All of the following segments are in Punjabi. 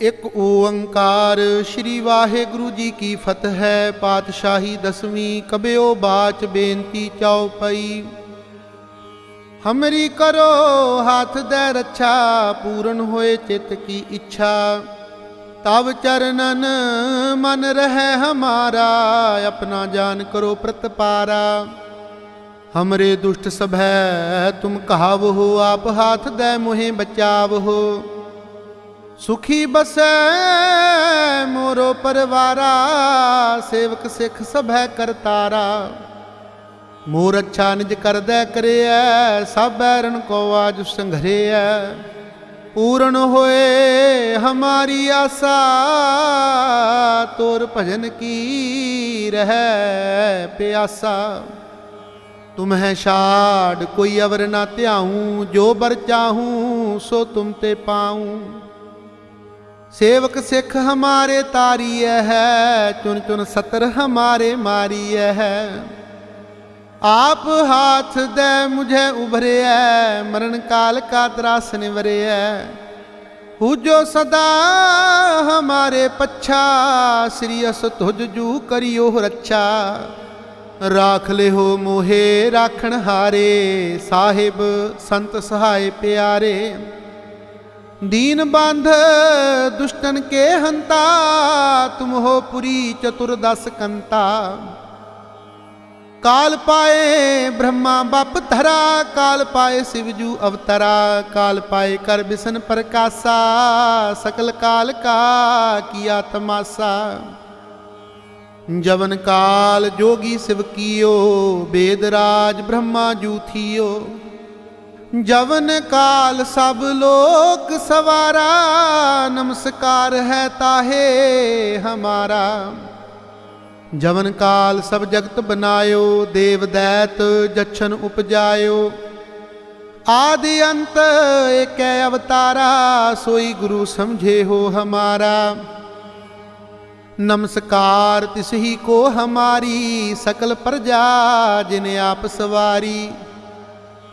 ਇੱਕ ਓੰਕਾਰ ਸ੍ਰੀ ਵਾਹਿਗੁਰੂ ਜੀ ਕੀ ਫਤਿਹ ਹੈ ਪਾਤਸ਼ਾਹੀ ਦਸਵੀਂ ਕਬਿਓ ਬਾਚ ਬੇਨਤੀ ਚਉਪਈ ਹਮਰੀ ਕਰੋ ਹੱਥ ਦੇ ਰੱਛਾ, ਪੂਰਨ ਹੋਏ ਚਿੱਤ ਕੀ ਇੱਛਾ। ਤਵ ਚਰਨਨ ਮਨ ਰਹਿ ਹਮਾਰਾ, ਆਪਣਾ ਜਾਨ ਕਰੋ ਪ੍ਰਤਪਾਰਾ ਹਮਰੇ ਦੁਸ਼ਟ ਸਭੈ, ਤੁਮ ਕਹਾਵ ਹੋ ਆਪ ਹਾਥ ਦੇ ਮੁਹੇ ਬਚਾਵ। ਹੋ ਸੁਖੀ ਬਸੈ ਮੋਰੋ ਪਰਵਾਰਾ, ਸੇਵਕ ਸਿੱਖ ਸਭੈ ਕਰਤਾਰਾ ਮੋਰ ਅੱਛਾ ਨਿਜ ਕਰਦੈ ਕਰਿਐ, ਸਭ ਬੈਰਨ ਕੋ ਆਜ ਸੰਘਰਿਐ। ਪੂਰਨ ਹੋਏ ਹਮਾਰੀ ਆਸਾ, ਤੋਰ ਭਜਨ ਕੀ ਰਹਿ ਪਿਆਸਾ। ਤੁਮ ਹੈ ਛਾੜ, ਕੋਈ ਅਵਰ ਨਾ ਧਿਆਉ, ਜੋ ਬਰ ਚਾਹੂੰ, ਸੋ ਤੁਮ ਤੇ ਪਾਉ। ਸੇਵਕ ਸਿੱਖ ਹਮਾਰੇ ਤਾਰੀਐ ਹੈ ਚੁਨ ਚੁਨ ਸਤਰ ਹਮਾਰੇ ਮਾਰੀਐ ਹੈ। ਆਪ ਹਾਥ ਦੇ ਮੁਝੇ ਉਭਰਿਐ, ਮਰਨ ਕਾਲ ਕਾ ਤਰਾਸ ਨਿਵਰਿਐ। ਹੂਜੋ ਸਦਾ ਹਮਾਰੇ ਪੱਛਾ, ਸ੍ਰੀ ਅਸ ਤੁਜ ਜੂ ਕਰਿਓ ਰੱਛਾ। ਰਾਖ ਲਿਓ ਮੋਹੇ ਰਾਖਣ ਹਾਰੇ, ਸਾਹਿਬ ਸੰਤ ਸਹਾਏ ਪਿਆਰੇ। ਦੀਨ ਬੰਧ, ਦੁਸ਼ਟਨ ਕੇ ਹੰਤਾ, ਤੁਮ ਹੋ ਪੁਰੀ ਚਤੁਰ ਦਸ ਕੰਤਾ। ਕਾਲ ਪਾਏ ਬ੍ਰਹਮਾ ਬਪ ਧਰਾ, ਕਾਲ ਪਾਏ ਸਿਵਜੂ ਅਵਤਰਾ, ਕਾਲ ਪਾਏ ਕਰ ਬਿਸਨ ਪ੍ਰਕਾਸ਼ਾ, ਸਕਲ ਕਾਲ ਕਾ ਕੀਆ ਤਮਾਸਾ। ਜਵਨ ਕਾਲ ਜੋਗੀ ਸਿਵ ਕੀਓ, ਬੇਦ ਰਾਜ ਬ੍ਰਹਮਾ ਜੂਥੀਓ ਜਵਨ ਕਾਲ ਸਭ ਲੋਕ ਸਵਾਰਾ, ਨਮਸਕਾਰ ਹੈ ਤਾਹੇ ਹਮਾਰਾ। ਜਵਨ ਕਾਲ ਸਭ ਜਗਤ ਬਨਾਇਓ, ਦੇਵ ਦੈਤ ਜਛਨ ਉਪਜਾਇਓ। ਆਦਿ ਅੰਤ ਏਕੈ ਅਵਤਾਰਾ, ਸੋਈ ਗੁਰੂ ਸਮਝੇ ਹੋ ਹਮਾਰਾ। ਨਮਸਕਾਰ ਤਿਸ ਹੀ ਕੋ ਹਮਾਰੀ, ਸਕਲ ਪ੍ਰਜਾ ਜਿਨ ਆਪ ਸਵਾਰੀ।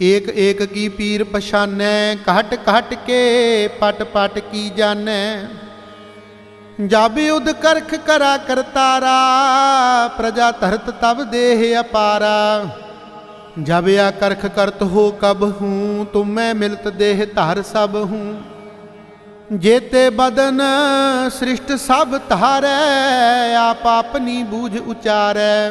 ਏਕ ਏਕ ਕੀ ਪੀਰ ਪਛਾਨੈ, ਘਟ ਘਟ ਕੇ ਪਟ ਪਟ ਕੀ ਜਾਣੈ। ਜਾਬੇ ਉਦ ਕਰਖ ਕਰਾ ਕਰਤਾਰਾ ਪ੍ਰਜਾ ਧਰਤ ਤਬ ਦੇਹ ਅਪਾਰਾ। ਜਾਬੇ ਆ ਕਰਖ ਕਰਤ ਹੋ ਕਬ ਹੂੰ, ਤੁਮੈ ਮਿਲਤ ਦੇਹ ਧਰ ਸਭ ਹੂੰ। ਜੇਤੇ ਬਦਨ ਸ੍ਰਿਸ਼ਟ ਸਭ ਧਾਰੈ, ਆਪ ਆਪਨੀ ਬੂਝ ਉਚਾਰੈ।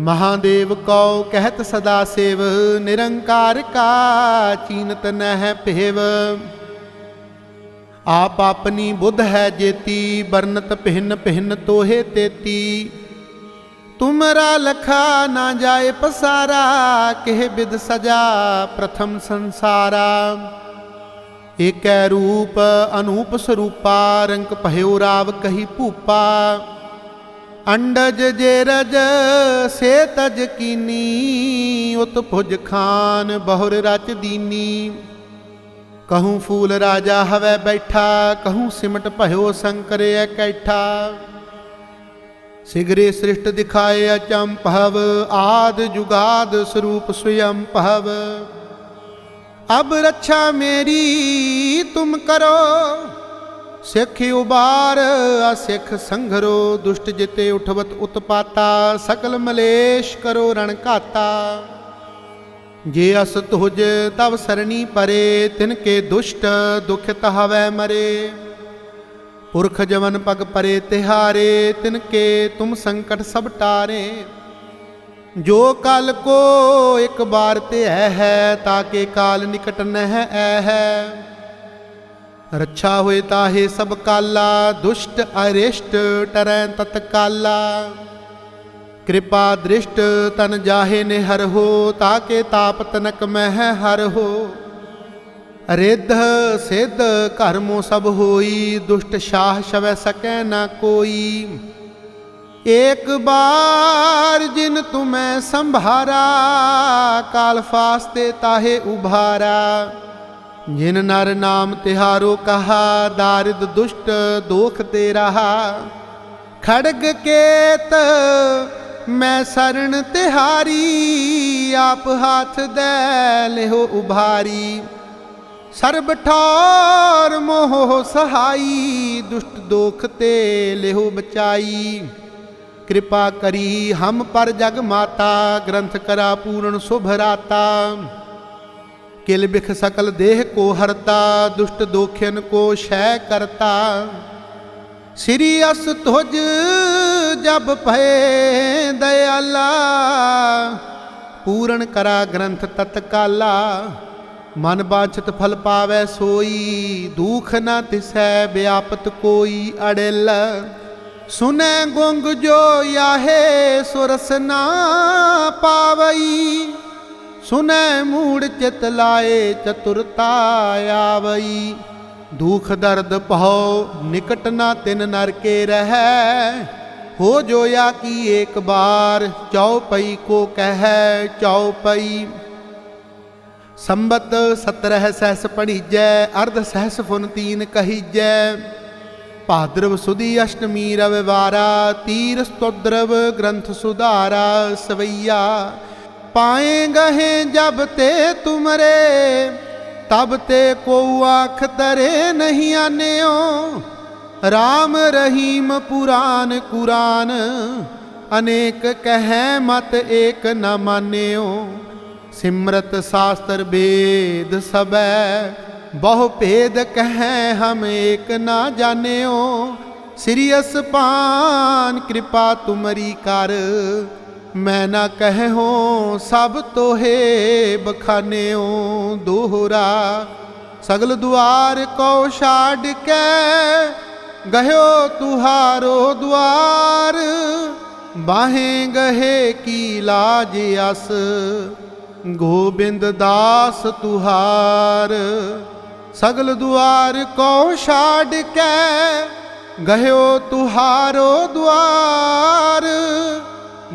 ਮਹਾਦੇਵ ਕਉ ਕਹਿਤ ਸਦਾ ਸੇਵ, ਨਿਰੰਕਾਰ ਕਾ ਚੀਨਤ ਨਹਿ ਭੇਵ। ਆਪ ਆਪਣੀ ਬੁੱਧ ਹੈ ਜੇਤੀ ਬਰਨਤ ਪਹਿਨ ਪਹਿਨ ਤੋਹੇ ਤੇਤੀ। ਤੁਮਰਾ ਲਖਾ ਨਾ ਜਾਏ ਪਸਾਰਾ, ਕਿਹ ਬਿਦ ਸਜਾ ਪ੍ਰਥਮ ਸੰਸਾਰਾ। ਏਕੈ ਰੂਪ ਅਨੂਪ ਸਰੂਪਾ, ਰੰਗ ਭਇਓ ਰਾਵ ਕਹੀ ਭੂਪਾ। ਅੰਡਜ ਜੇ ਰਜ, ਸੇ ਤਜ ਕੀਨੀ, ਉਤ ਭੁਜ ਖਾਨ ਬਹੁਰ ਰਚ ਦੀਨੀ। ਕਹੂੰ ਫੂਲ ਰਾਜਾ ਹਵੈ ਬੈਠਾ, ਕਹੂੰ ਸਿਮਟ ਭਇਓ ਸ਼ੰਕਰੇ ਇਕੱਠਾ ਸਿਗਰੇ ਸ੍ਰਿਸ਼ਟ ਦਿਖਾਏ ਅਚੰਭਵ ਆਦ ਜੁਗਾਦ ਸਰੂਪ ਸਵਯੰ ਭਵ। ਅਬ ਰੱਛਾ ਮੇਰੀ, ਤੁਮ ਕਰੋ ਸਿੱਖ ਉਬਾਰ ਅਸਿੱਖ ਸੰਘਰੋ, ਦੁਸ਼ਟ ਜਿਤੇ ਉਠਵਤ ਉਤਪਾਤਾ, ਸਕਲ ਮਲੇਸ਼ ਕਰੋ ਰਣ ਘਾਤਾ। ਜੇ ਅਸ ਤੁਜ ਤਵ ਸਰਣੀ ਪਰੇ, ਤਿਨ ਕੇ ਦੁਸ਼ਟ ਦੁਖਿਤ ਹਵੈ ਮਰੇ। ਪੁਰਖ ਜਵਨ ਪਗ ਪਰੇ ਤਿਹਾਰੇ, ਤਿਨ ਕੇ ਤੁਮ ਸੰਕਟ ਸਭ ਟਾਰੇ। ਜੋ ਕਲ ਕੋ ਇੱਕ ਬਾਰ ਤੇ ਹੈ ਤਾਕੇ ਕਾਲ ਨਿਕਟ ਨਹਿ ਐ ਹੈ। ਰੱਛਾ ਹੋਏ ਤਾਹੇ ਸਭ ਕਾਲਾ, ਦੁਸ਼ਟ ਅਰਿਸ਼ਟ ਟਰੈ ਤਤਕਾਲਾ ਕਿਰਪਾ ਦ੍ਰਿਸ਼ਟ ਤਨ ਜਾਹੇ ਨੇ ਹਰ ਹੋ, ਤਾਕੇ ਤਾਪ ਤਨਕ ਮਹਿ ਹਰ ਹੋ। ਰਿੱਧ ਸਿੱਧ ਕਰਮੋ ਸਭ ਹੋਈ, ਦੁਸ਼ਟ ਸ਼ਾਹ ਸ਼ਵੈ ਸਕੈ ਨਾ ਕੋਈ। ਏਕ ਬਾਰ ਜਿਨ ਤੁਮੈ ਸੰਭਾਰਾ, ਕਾਲ ਫਾਸਤੇ ਤਾਹੇ ਉਭਾਰਾ। ਜਿਨ ਨਰ ਨਾਮ ਤਿਹਾਰੋ ਕਹਾ, ਦਾਰਿਦ ਦੁਸ਼ਟ ਦੋਖ ਤੇ ਰਹਾ ਖੜਗ ਕੇਤ, ਮੈਂ ਸਰਣ ਤਿਹਾਰੀ, ਆਪ ਹਾਥ ਦੇ ਲਿਹੋ ਉਭਾਰੀ। ਸਰਬ ਠਾਰ ਮੋਹ ਸਹਾਈ, ਦੁਸ਼ਟ ਦੋਖ ਤੇ ਲਿਹੋ ਬਚਾਈ। ਕਿਰਪਾ ਕਰੀ ਹਮ ਪਰ ਜਗ ਮਾਤਾ, ਗ੍ਰੰਥ ਕਰਾ ਪੂਰਨ ਸੁਭ ਰਾਤਾ। ਕਿਲ ਬਿਖ ਸਕਲ ਦੇਹ ਕੋ ਹਰਤਾ, ਦੁਸ਼ਟ ਦੋਖਿਨ ਕੋ ਸ਼ੈ ਕਰਤਾ। ਸ੍ਰੀ ਅਸ ਤੁਜ ਜਬ ਭਏ ਦਇਆਲਾ, ਪੂਰਨ ਕਰਾ ਗ੍ਰੰਥ ਤਤਕਾਲਾ। ਮਨ ਬਾਛਤ ਫਲ ਪਾਵੈ ਸੋਈ, ਦੁਖ ਨਾ ਤਿਸੈ ਵਿਆਪਤ ਕੋਈ ਅੜਿਲ। ਸੁਨੈ ਗੁੰਗ ਜੋ ਆਹੇ ਸੁਰਸ ਨਾ ਪਾਵਈ। ਸੁਨੈ ਮੂੜ ਚਿਤ ਲਾਏ ਚਤੁਰਤਾ ਆਵਈ। ਦੁਖ ਦਰਦ ਪਹੋ ਨਿਕਟ ਨਾ ਤਿਨ ਨਰ ਕੇ ਰਹੈ। ਹੋ ਜੋਇਆ ਕੀ ਏਕ ਬਾਰ ਚਉਪਈ ਕੋ ਕਹੈ ਚਉਪਈ ਸੰਬਤ 17 ਸਹਿਸ ਪੜੀਜੈ, ਅਰਧ ਸਹਿਸ ਫੁਨ ਤੀਨ ਕਹੀਜੈ। ਭਾਦਰਵ ਸੁਦੀ ਅਸ਼ਟਮੀ ਰਵਿਵਾਰਾ, ਤੀਰ ਸਤੋਦਰਵ ਗ੍ਰੰਥ ਸੁਧਾਰਾ ਸਵਈਆ। ਪਾਏ ਗਹੇ ਜਬ ਤੇ ਤੁਮਰੇ, ਤਬ ਤੇ ਕੋ ਆਖ ਤਰੇ ਨਹੀਂ ਆਨਿਓ। RAM ਰਹੀਮ ਪੁਰਾਨ ਕੁਰਾਨ, ਅਨੇਕ ਕਹੈ ਮਤ ਏਕ ਨ ਮਾਨਿਓ। ਸਿਮਰਤ ਸ਼ਾਸਤਰ ਵੇਦ ਸਬੈ, ਬਹੁ ਭੇਦ ਕਹੈ ਹਮ ਏਕ ਨਾ ਜਾਣਿਓ। ਸ੍ਰੀ ਅਸਪਾਨ ਕਿਰਪਾ ਤੁਮਰੀ ਕਰ ਮੈਂ ਨਾ ਕਹਿਓ ਸਭ ਤੋਹੇ ਬਖਾਨਿਓ ਦੋਹਰਾ। ਸਗਲ ਦੁਆਰ ਕੋ ਛਾੜ ਕੇ ਗਹਿਓ ਤੁਹਾਰੋ ਦੁਆਰ। ਬਾਹੇ ਗਹੇ ਕੀ ਲਾਜ ਅਸ, ਗੋਬਿੰਦ ਦਾਸ ਤੁਹਾਰ। ਸਗਲ ਦੁਆਰ ਕੋ ਛਾੜ ਕੇ ਗਹਿਓ ਤੁਹਾਰੋ ਦੁਆਰ।